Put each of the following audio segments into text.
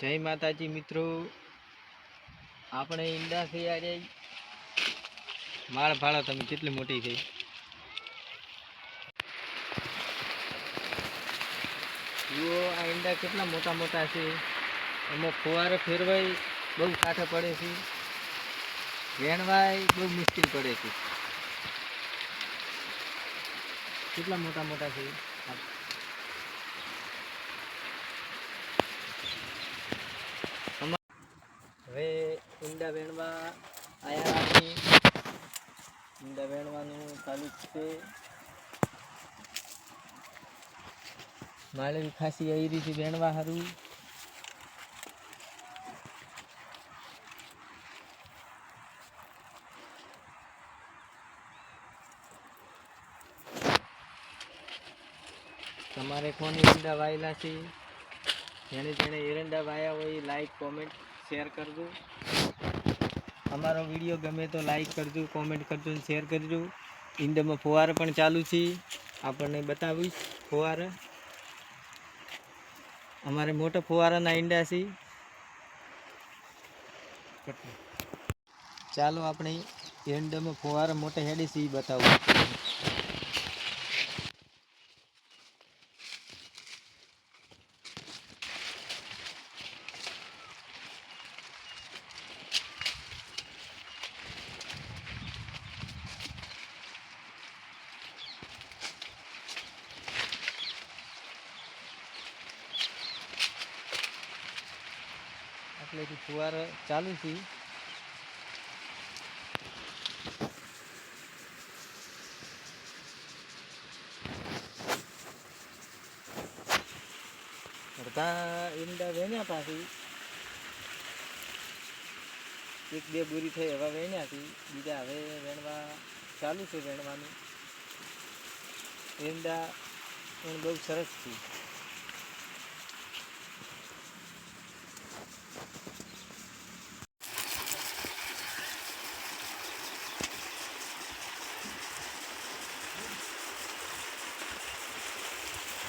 જય માતાજી મિત્રો. આપણે ઈંડા થઈ આજે. માળ ફાળો તમે કેટલી મોટી થઈ જુઓ, આ ઈંડા કેટલા મોટા મોટા છે. એમાં ફુવારો ફેરવાય બહુ કાંઠે પડે છે. વેણવાય બહુ મુશ્કેલ પડે છે. કેટલા મોટા મોટા છે આ હવે ઈંડા વેણવા આયા રાખી. ઈંડા વેણવાનું ચાલુ છે. માળેલી ખાસી આવી રીતે વેણવા સારું તમારે કોની ઈંડા વાયેલા છે? જેણે જેણે એરંડા વાયા હોય લાઈક કોમેન્ટ શેર કરજો. અમારો વીડિયો ગમે તો લાઈક કરજો કોમેન્ટ કરજો અને શેર કરજો. ઈંડામાં ફુવારા પણ ચાલુ છે. આપણને બતાવીશ ફુવારા. અમારે મોટા ફુવારાના ઈંડા છે. ચાલો આપણે એન્ડમાં ફુવારા મોટા હેડી છે એ બતાવું એટલેથી ફુવારો ચાલુ છે. અડધા ઈંડા વેણ્યા પાછી. એક બે બુરી થઈ હવે વેણ્યા હતી બીજા હવે વેણવા ચાલુ છે વેણવાનું. ઈંડા પણ બહુ સરસ છે.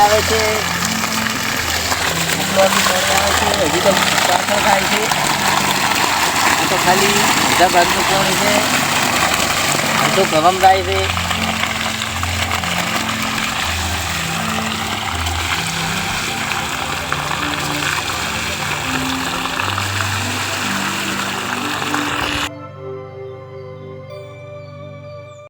પાણી આવે છે. હજી તો પાછળ થાય છે. આ તો ખાલી બધા ભાગનું પાણી છે? આ તો ગરમ થાય છે.